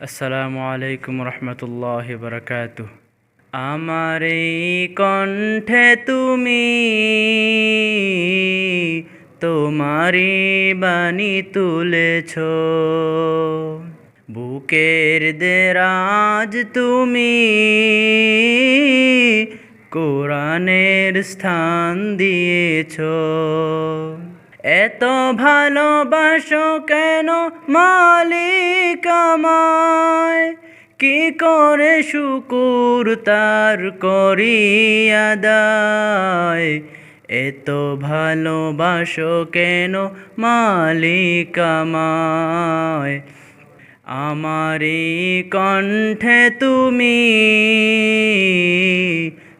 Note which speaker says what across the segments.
Speaker 1: আসসালামু আলাইকুম রহমতুল্লাহ বরকাত আমার এই কণ্ঠে তুমি তোমারি বাণী তুলেছ। বুকের দেরাজ তুমি, কোরআনের স্থান দিয়েছ। এত ভালোবাসো কেন মালিক আমায়? কি করে শুকুর তার করিয়া দায় এত ভালোবাসো কেন মালিক আমায়? আমারই কণ্ঠে তুমি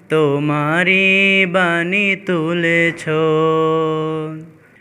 Speaker 1: তোমারি বাণী তুলেছ।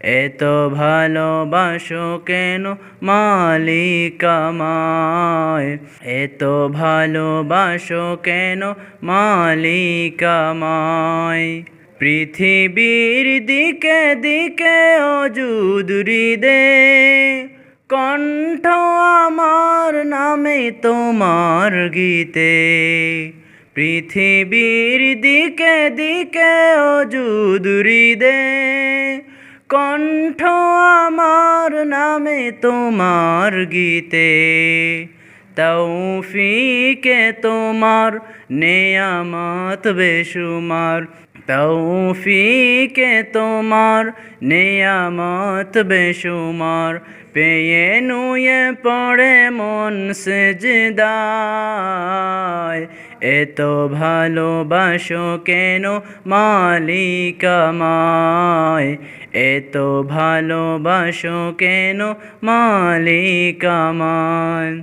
Speaker 1: এত ভালোবাসো কেন মালিক আমায় এত ভালোবাসো কেন মালিক আমায় পৃথিবীর দিকে দিকে অজুদুরি দে কণ্ঠ আমার নামে তোমার গীতে। পৃথিবীর দিকে দিকে অজুদুরি দে কণ্ঠ আমার নামে তোমার গীতে। তৌফিকে তোমার নেয়ামত বেশুমার। তৌফিকে তোমার নেয়ামত বেশুমার। পেয়ে নুয়ে পড়ে মন সেজদায়। এত ভালোবাসো কেন মালিক আমায়? এত ভালোবাসো কেন মালিক আমায়?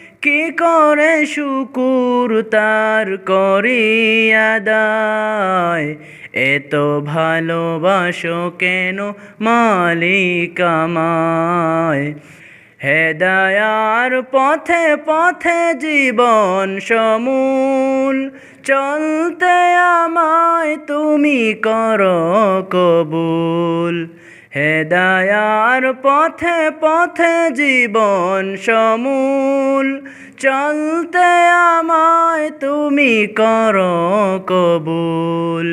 Speaker 1: কি করে শুকুর তার করিয়া দায় এত ভালোবাসো কেন মালিক আমায়? হেদায়ার পথে পথে জীবন সমূল, চলতে আমায় তুমি কর কবুল। হেদায়ার পথে পথে জীবন সমূল, চলতে আমায় তুমি কর কবুল।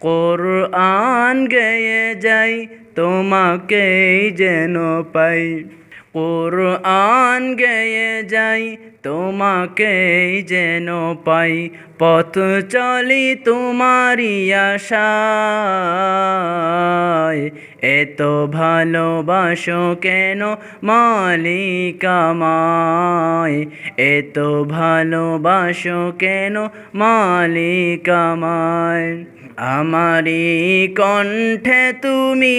Speaker 1: কোরআন গেয়ে যাই, তোমাকেই যেন পাই। কোরআন গেয়ে যাই, তোমাকেই যেন পাই। পথ চলি তোমারি আশায়। এত ভালোবাসো কেন মালিক আমায়? এত ভালোবাসো কেন মালিক আমায়? আমারি কণ্ঠে তুমি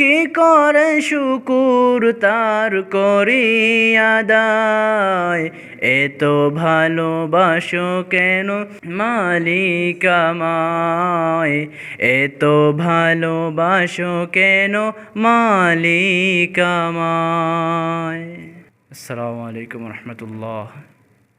Speaker 1: কি করে শুকুর তার করিয়া দায় এত ভালোবাসো কেন মালিক আমায়? এত ভালোবাসো কেন মালিক আমায়? আসসালামু আলাইকুম রহমতুল্লাহ।